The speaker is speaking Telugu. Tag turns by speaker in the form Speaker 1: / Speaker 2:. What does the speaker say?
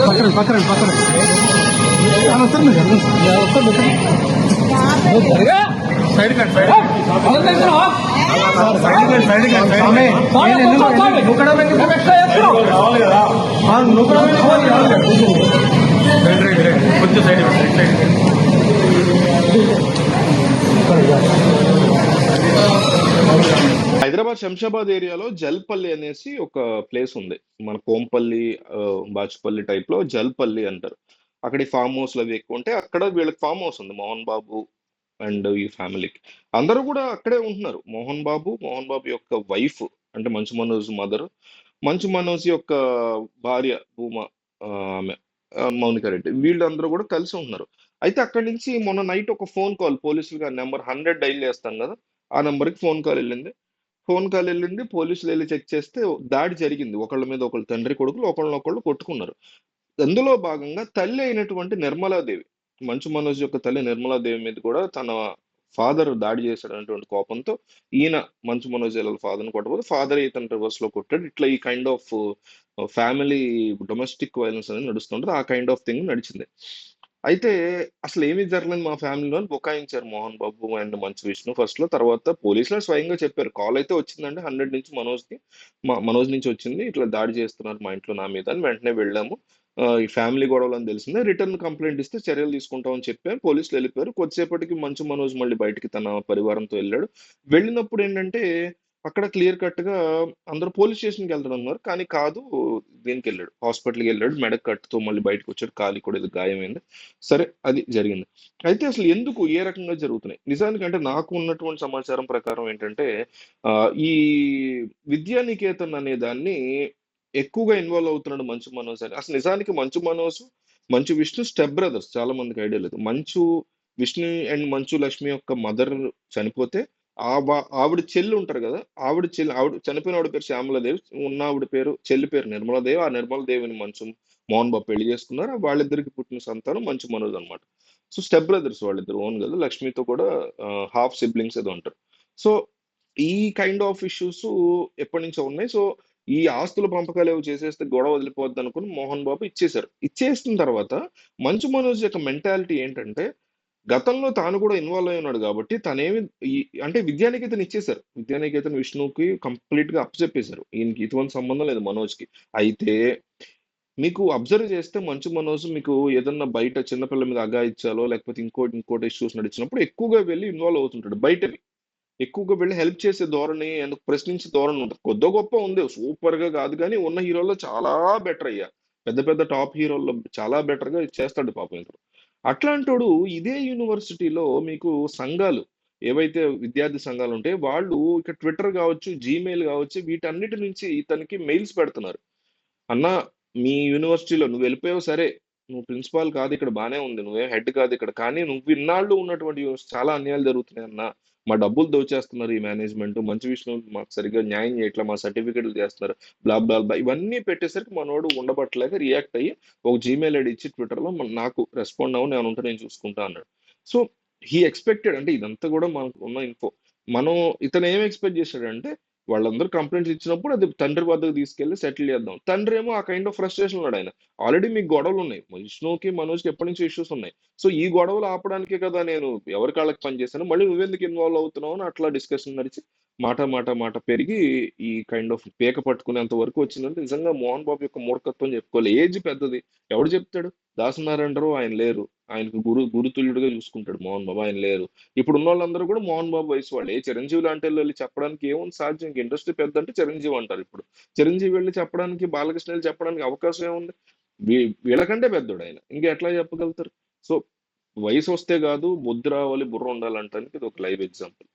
Speaker 1: పక్కన పక్కన పక్కన వస్తారు మీరు వస్తారు సైడ్ కండి సైడ్ సైడ్ కండి సైడ్ కొంచెం
Speaker 2: హైదరాబాద్ శంషాబాద్ ఏరియాలో జల్పల్లి అనేసి ఒక ప్లేస్ ఉంది. మన కోంపల్లి బాచుపల్లి టైప్లో జల్పల్లి అంటారు. అక్కడ ఫామ్ హౌస్ అవి ఎక్కువ ఉంటే అక్కడ వీళ్ళకి ఫామ్ హౌస్ ఉంది మోహన్ బాబు అండ్ ఈ ఫ్యామిలీకి అందరూ కూడా అక్కడే ఉంటున్నారు. మోహన్ బాబు మోహన్ బాబు యొక్క వైఫ్ అంటే మంచు మనోజ్ మదర్ మంచు మనోజ్ యొక్క భార్య భూమ ఆమె మౌనికారెడ్డి వీళ్ళందరూ కూడా కలిసి ఉంటున్నారు. అయితే అక్కడి నుంచి మొన్న నైట్ ఒక ఫోన్ కాల్ పోలీసులు నెంబర్ హండ్రెడ్ డైల్ చేస్తాం కదా ఆ నెంబర్కి ఫోన్ కాల్ వెళ్ళింది. ఫోన్ కాల్ వెళ్ళింది పోలీసులు వెళ్ళి చెక్ చేస్తే దాడి జరిగింది. ఒకళ్ళ మీద ఒకళ్ళు తండ్రి కొడుకులు ఒకళ్ళనొకళ్ళు కొట్టుకున్నారు. అందులో భాగంగా తల్లి అయినటువంటి నిర్మలాదేవి మంచు మనోజ్ యొక్క తల్లి నిర్మలాదేవి మీద కూడా తన ఫాదర్ దాడి చేశాడు అనేటువంటి కోపంతో ఈయన మంచు మనోజ్ వాళ్ళ ఫాదర్ని కొట్టబోతే ఫాదర్ ఇతను రివర్స్లో కొట్టాడు. ఇట్లా ఈ kind of family domestic violence అనేది నడుస్తుంటది. ఆ కైండ్ ఆఫ్ థింగ్ నడిచింది. అయితే అసలు ఏమీ జరగలేదు మా ఫ్యామిలీలో అని బుకాయించారు మోహన్ బాబు అండ్ మంచు విష్ణు ఫస్ట్లో. తర్వాత పోలీసులు స్వయంగా చెప్పారు కాల్ అయితే వచ్చిందంటే హండ్రెడ్ నుంచి మనోజ్కి మా మనోజ్ నుంచి వచ్చింది ఇట్లా దాడి చేస్తున్నారు మా ఇంట్లో నా మీద అని వెంటనే వెళ్ళాము. ఈ ఫ్యామిలీ గొడవలు అని తెలిసిందే. రిటర్న్ కంప్లైంట్ ఇస్తే చర్యలు తీసుకుంటామని చెప్పారు. పోలీసులు వెళ్ళిపోయారు. కొద్దిసేపటికి మంచు మనోజ్ మళ్ళీ బయటికి తన పరివారంతో వెళ్ళాడు. వెళ్ళినప్పుడు ఏంటంటే అక్కడ క్లియర్ కట్గా అందరూ పోలీస్ స్టేషన్కి వెళ్తాడు అన్నారు. కానీ కాదు దీనికి వెళ్ళాడు. హాస్పిటల్కి వెళ్ళాడు. మెడ కట్టుతో మళ్ళీ బయటకు వచ్చాడు. కాలి కూడా ఇది గాయమైంది. సరే అది జరిగింది. అయితే అసలు ఎందుకు ఏ రకంగా జరుగుతున్నాయి? నిజానికి అంటే నాకు ఉన్నటువంటి సమాచారం ప్రకారం ఏంటంటే ఈ విద్యానికేతన్ అనే దాన్ని ఎక్కువగా ఇన్వాల్వ్ అవుతున్నాడు మంచు మనోజ్ అని. అసలు నిజానికి మంచు మనోజ్ మంచు విష్ణు స్టెప్ బ్రదర్స్. చాలా మందికి ఐడియా లేదు. మంచు విష్ణు అండ్ మంచు లక్ష్మి యొక్క మదర్ చనిపోతే ఆవిడ చెల్లి ఉంటారు కదా ఆవిడ చెల్లి ఆవిడ చనిపోయిన ఆవిడ పేరు శ్యామలాదేవి ఉన్న ఆవిడ పేరు చెల్లి పేరు నిర్మలాదేవి ఆ నిర్మలాదేవిని మంచు మోహన్ బాబు పెళ్ళి చేసుకున్నారు. వాళ్ళిద్దరికి పుట్టిన సంతానం మంచు మనోజ్ అనమాట సో స్టెప్ బ్రదర్స్ వాళ్ళిద్దరు ఓన్ కదా లక్ష్మితో కూడా హాఫ్ సిబ్లింగ్స్ ఏదో ఉంటారు సో ఈ కైండ్ ఆఫ్ ఇష్యూస్ ఎప్పటి నుంచో ఉన్నాయి. సో ఈ ఆస్తుల పంపకాలు ఏవో చేసేస్తే గొడవ వదిలిపోద్ది అనుకుని మోహన్ బాబు ఇచ్చేశారు. ఇచ్చేసిన తర్వాత మంచు మనోజ్ యొక్క మెంటాలిటీ ఏంటంటే గతంలో తాను కూడా ఇన్వాల్వ్ అయి ఉన్నాడు కాబట్టి తనేమి ఈ- అంటే విద్యానికేతన్ ఇచ్చేశారు. విద్యానికేతన్ విష్ణుకి కంప్లీట్గా అప్పచెప్పేశారు ఈయనకి ఇటువంటి సంబంధం లేదు మనోజ్కి. అయితే మీకు అబ్జర్వ్ చేస్తే మంచు మనోజ్ మీకు ఏదన్నా బయట చిన్నపిల్లల మీద అగాయిచ్చాలో లేకపోతే ఇంకోటి ఇంకోటి ఇష్యూస్ నడిచినప్పుడు ఎక్కువగా వెళ్ళి ఇన్వాల్వ్ అవుతుంటాడు బయటవి. ఎక్కువగా వెళ్ళి హెల్ప్ చేసే ధోరణి ఎందుకు ప్రశ్నించే ధోరణి ఉంటుంది. కొద్ది గొప్ప ఉంది. సూపర్గా కాదు కానీ ఉన్న హీరోలో చాలా బెటర్ అయ్యా. పెద్ద పెద్ద టాప్ హీరోల్లో చాలా బెటర్గా చేస్తాడు పాపం ఇతను అట్లాంటోడు ఇదే యూనివర్సిటీలో మీకు సంఘాలు ఏవైతే విద్యార్థి సంఘాలు ఉంటాయో వాళ్ళు ఇక ట్విట్టర్ కావచ్చు జీమెయిల్ కావచ్చు వీటన్నిటి నుంచి ఇతనికి మెయిల్స్ పెడుతున్నారు. అన్న మీ యూనివర్సిటీలో నువ్వు వెళ్ళిపోయావు సరే నువ్వు ప్రిన్సిపాల్ కాదు ఇక్కడ బానే ఉంది. నువ్వే హెడ్ కాదు ఇక్కడ. కానీ నువ్వు ఇన్నాళ్ళు ఉన్నటువంటి చాలా అన్యాయాలు జరుగుతున్నాయి అన్న. మా డబ్బులు దోచేస్తున్నారు ఈ మేనేజ్మెంట్ మంచి విషయం మాకు సరిగ్గా న్యాయం చేయట్లా మా సర్టిఫికెట్లు చేస్తున్నారు బ్లా బ్లా బ్లా ఇవన్నీ పెట్టేసరికి మనోడు ఉండబట్టలేక రియాక్ట్ అయ్యి ఒక జీమెయిల్ ఐడి ఇచ్చి ట్విట్టర్లో నాకు రెస్పాండ్ అవ్వ నేను ఉంటే నేను చూసుకుంటా అన్నాడు. సో హీ ఎక్స్పెక్టెడ్ అంటే ఇదంతా కూడా మనకు ఉన్న ఇన్ఫో మనం ఇతను ఏం ఎక్స్పెక్ట్ చేశాడంటే వాళ్ళందరూ కంప్లైంట్స్ ఇచ్చినప్పుడు అది తండ్రి వద్దకు తీసుకెళ్ళి సెటిల్ చేద్దాం. తండ్రి ఏమో ఆ కైండ్ ఆఫ్ ఫ్రస్ట్రేషన్ ఉన్నాడు ఆయన. ఆల్రెడీ మీకు గొడవలు ఉన్నాయి. విష్ణుకి మనోజ్కి ఎప్పటి నుంచి ఇష్యూస్ ఉన్నాయి. సో ఈ గొడవలు ఆపడానికే కదా నేను ఎవరి కాళ్ళకి పనిచేశాను మళ్ళీ నువ్వెందుకు ఇన్వాల్వ్ అవుతున్నావు అని అట్లా డిస్కషన్ నడిచి మాట మాట మాట పెరిగి ఈ కైండ్ ఆఫ్ పేక పట్టుకునేంత వరకు వచ్చిందంటే నిజంగా మోహన్ బాబు యొక్క మూర్ఖత్వం చెప్పుకోవాలి. ఏజ్ పెద్దది. ఎవడు చెప్తాడు? దాసనారాయణరావు ఆయన లేరు. ఆయనకు గురు గురుతుల్యుడిగా చూసుకుంటాడు మోహన్ బాబు. ఆయన లేరు. ఇప్పుడు ఉన్న వాళ్ళందరూ కూడా మోహన్ బాబు వయసు వాళ్ళు. ఏ చిరంజీవి లాంటి వెళ్ళి చెప్పడానికి ఏముంది సాధ్యం? ఇండస్ట్రీ పెద్ద అంటే చిరంజీవి అంటారు ఇప్పుడు. చిరంజీవి వెళ్ళి చెప్పడానికి బాలకృష్ణ వెళ్ళి చెప్పడానికి అవకాశం ఏముంది? వీ- వీళ్ళకంటే పెద్దోడు ఆయన. ఇంకా ఎట్లా చెప్పగలుగుతారు? సో వయసు వస్తే కాదు బుద్ధి రావాలి బుర్ర ఉండాలంటానికి ఇది ఒక లైవ్ ఎగ్జాంపుల్